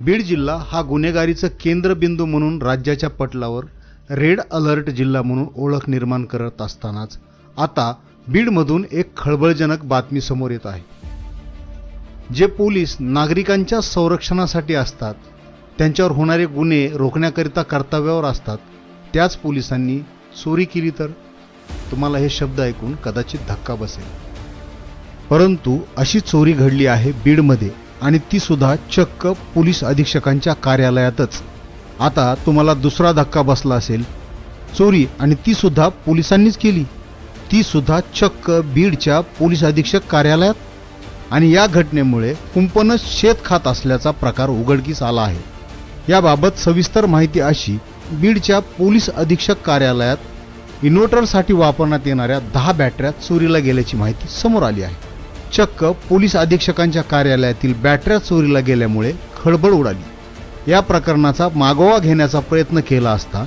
बीड जिल्हा हा गुन्हेगारीचं केंद्रबिंदू म्हणून राज्याच्या पटलावर रेड अलर्ट जिल्हा म्हणून ओळख निर्माण करत असतानाच आता बीडमधून एक खळबळजनक बातमी समोर येत आहे. जे पोलीस नागरिकांच्या संरक्षणासाठी असतात त्यांच्यावर होणारे गुन्हे रोखण्याकरिता कर्तव्यावर असतात त्याच पोलिसांनी चोरी केली तर? तुम्हाला हे शब्द ऐकून कदाचित धक्का बसेल. परंतु अशी चोरी घडली आहे बीडमध्ये. आणि ती सुद्धा चक्क पोलीस अधीक्षकांच्या कार्यालयातच. आता तुम्हाला दुसरा धक्का बसला असेल. चोरी आणि ती सुद्धा पोलिसांनीच केली. ती सुद्धा चक्क बीडच्या पोलीस अधीक्षक कार्यालयात. आणि या घटनेमुळे कुंपणच शेत खात असल्याचा प्रकार उघडकीस आला आहे. याबाबत सविस्तर माहिती अशी बीडच्या पोलीस अधीक्षक कार्यालयात इन्व्हर्टरसाठी वापरण्यात येणाऱ्या दहा बॅटऱ्या चोरीला गेल्याची माहिती समोर आली आहे. चक्क पोलीस अधीक्षकांच्या कार्यालयातील बॅटऱ्या चोरीला गेल्यामुळे खळबळ उडाली. या प्रकरणाचा मागोवा घेण्याचा प्रयत्न केला असता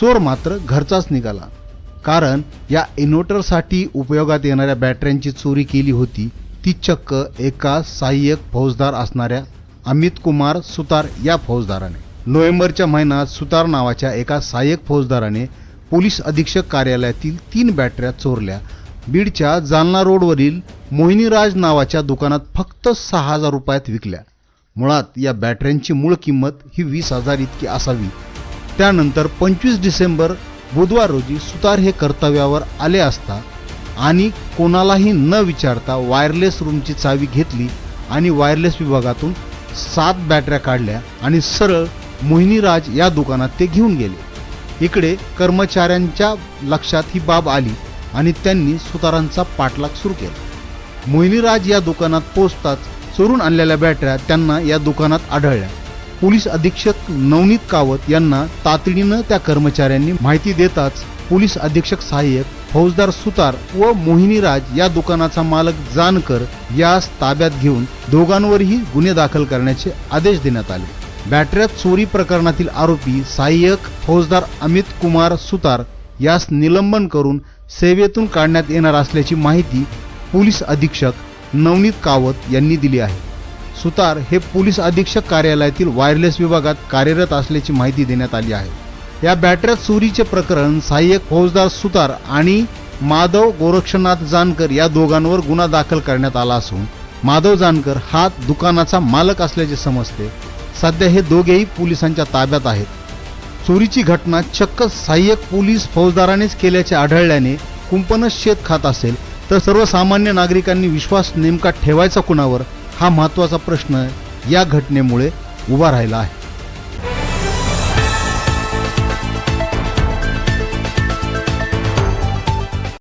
चोर मात्र घरचाच निघाला. कारण या इन्व्हर्टरसाठी उपयोगात येणाऱ्या बॅटऱ्यांची चोरी केली होती ती चक्क एका सहाय्यक फौजदार असणाऱ्या अमित कुमार सुतार या फौजदाराने. नोव्हेंबरच्या महिन्यात सुतार नावाच्या एका सहाय्यक फौजदाराने पोलीस अधीक्षक कार्यालयातील तीन बॅटऱ्या चोरल्या बीडच्या जालना रोडवरील मोहिनीराज नावाच्या दुकानात फक्त सहा हजार रुपयात विकल्या. मुळात या बॅटऱ्यांची मूळ किंमत ही वीस हजार इतकी असावी. त्यानंतर पंचवीस डिसेंबर बुधवार रोजी सुतार हे कर्तव्यावर आले असता आणि कोणालाही न विचारता वायरलेस रूमची चावी घेतली आणि वायरलेस विभागातून सात बॅटऱ्या काढल्या आणि सरळ मोहिनीराज या दुकानात ते घेऊन गेले. इकडे कर्मचाऱ्यांच्या लक्षात ही बाब आली. आणि त्यांनी सुतारांचा पाठलाग सुरू केला. मोहिनीराज या दुकानात पोचताच चोरून आणलेल्या बॅटऱ्या त्यांना या दुकानात आढळल्या. पोलीस अधीक्षक नवनीत कावत यांना तातडीनं त्या कर्मचाऱ्यांनी माहिती देताच पोलीस अधीक्षक सहाय्यक फौजदार सुतार व मोहिनीराज या दुकानाचा मालक जानकर यास ताब्यात घेऊन दोघांवरही गुन्हे दाखल करण्याचे आदेश देण्यात आले. बॅटऱ्यात चोरी प्रकरणातील आरोपी सहाय्यक फौजदार अमित कुमार सुतार यास निलंबन करून सेवेतून काढण्यात येणार असल्याची माहिती पोलीस अधीक्षक नवनीत कावत यांनी दिली आहे. सुतार हे पोलीस अधीक्षक कार्यालयातील वायरलेस विभागात कार्यरत असल्याची माहिती देण्यात आली आहे. या बॅटऱ्यात चोरीचे प्रकरण सहाय्यक फौजदार सुतार आणि माधव गोरक्षनाथ जानकर या दोघांवर गुन्हा दाखल करण्यात आला असून माधव जानकर हा दुकानाचा मालक असल्याचे समजते. सध्या हे दोघेही पोलिसांच्या ताब्यात आहेत. चोरीची घटना चक्क सहाय्यक पोलीस फौजदारानेच केल्याचे आढळल्याने कुंपणच शेत खात असेल तर सर्वसामान्य नागरिकांनी विश्वास नेमका ठेवायचा कुणावर हा महत्त्वाचा प्रश्न या घटनेमुळे उभा राहिला आहे.